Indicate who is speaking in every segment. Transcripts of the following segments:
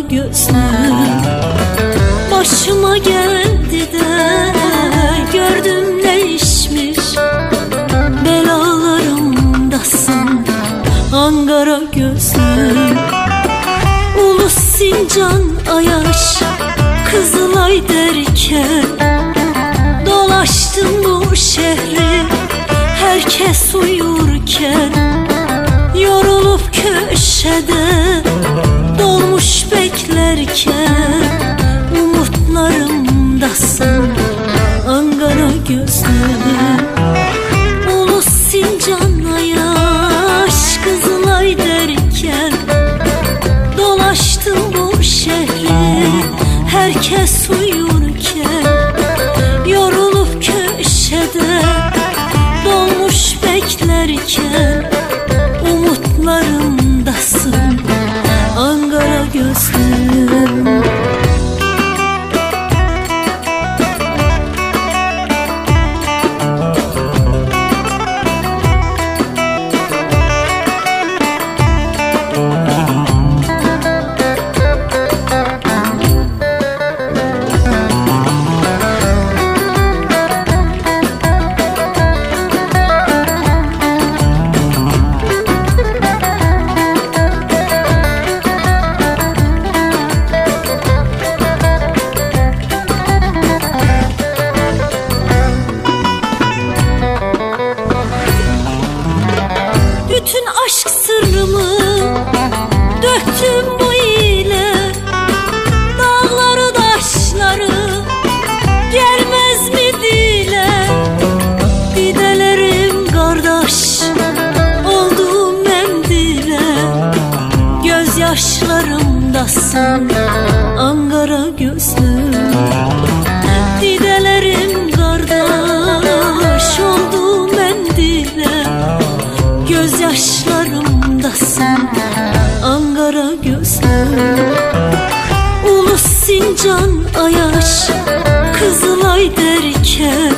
Speaker 1: gözlüm Başıma geldi de gördüm değişmiş Belalarımdasın Ankara gözlüm Ulu Sincan Ayaş Kızılay derken Dolaştım bu şehri Herkes uyurken. Yorulup köşede beklerken Umutlarımdasın Ankara gözlüm Ulu Sincan Ayaş Kızılay derken Dolaştım bu şehri Herkes uyurken Gözyaşlarımdasın Ankara gözlüm. Didelerim kardeş oldu mendile Gözyaşlarımdasın Ankara gözlüm. Ulu Sincan Ayaş Kızılay derken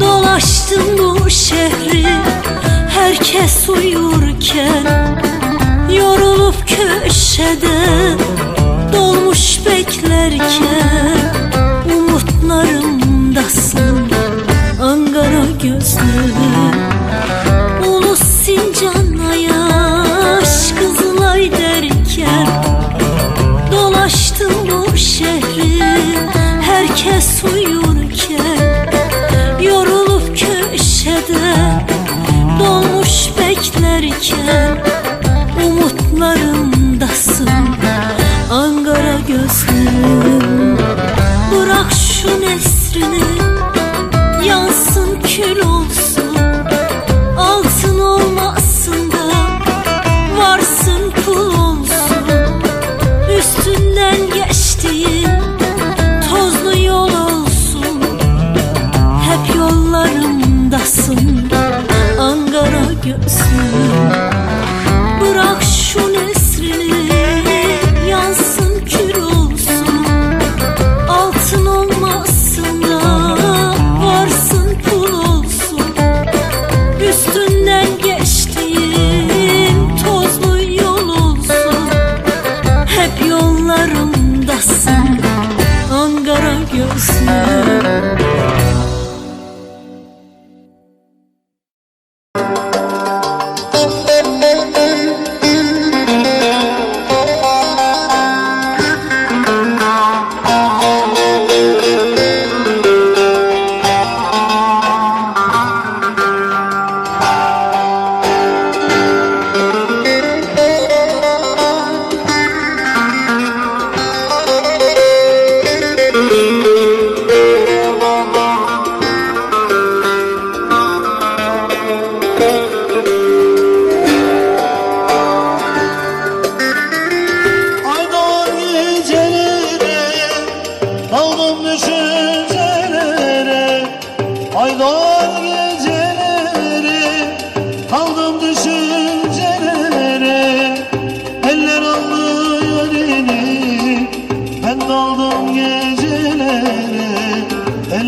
Speaker 1: Dolaştım bu şehri Herkes uyurken. Yorulup köşede Dolmuş beklerken Umutlarımdasın Ankara gözlüm Ulu Sincan Ayaş Kızılay derken Dolaştım bu şehri Herkes uyurken. Yorulup köşede Dolmuş beklerken Bırak şu nesrini Yansın kül olsun. Altın olmasın da Varsın pul olsun. Üstünden geçtiğin Tozlu yol olsun. Hep yollarımdasın Ankara gözlüm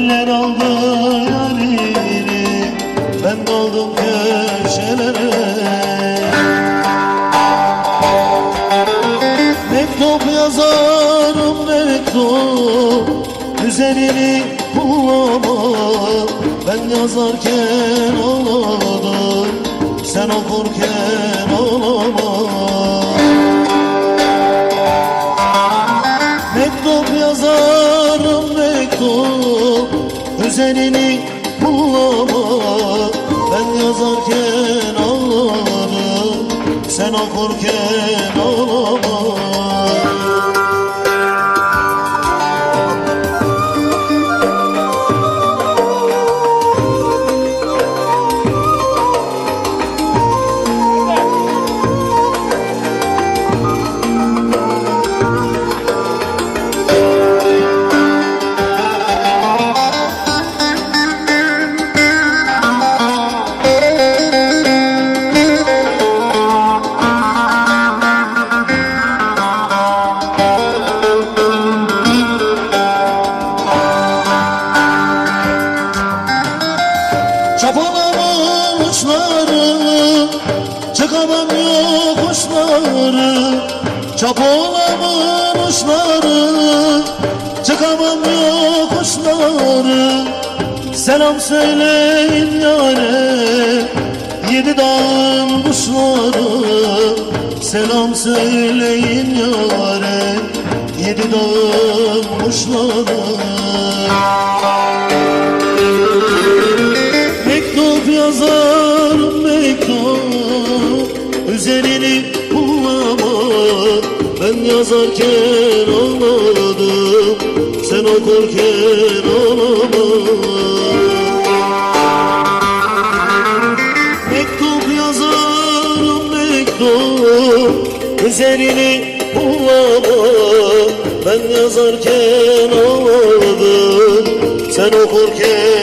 Speaker 2: Eller aldı yarini Ben daldım köşelere. Mektup yazarım mektup Üzerini bulamam Ben yazarken ağladım Sen okurken ağlamam yazarken ağladım Sen okurken ağlamam Çapalamış uçları Çıkamam yokuşları Çapalamış uçları Çıkamam yokuşları Selam söyleyin yâre Yedi dağın kuşları. Selam söyleyin yâre Yedi dağın kuşları Üzerini bulamam Ben yazarken ağladım Sen okurken ağlamam Mektup yazarım mektup Üzerini bulamam Ben yazarken ağladım Sen okurken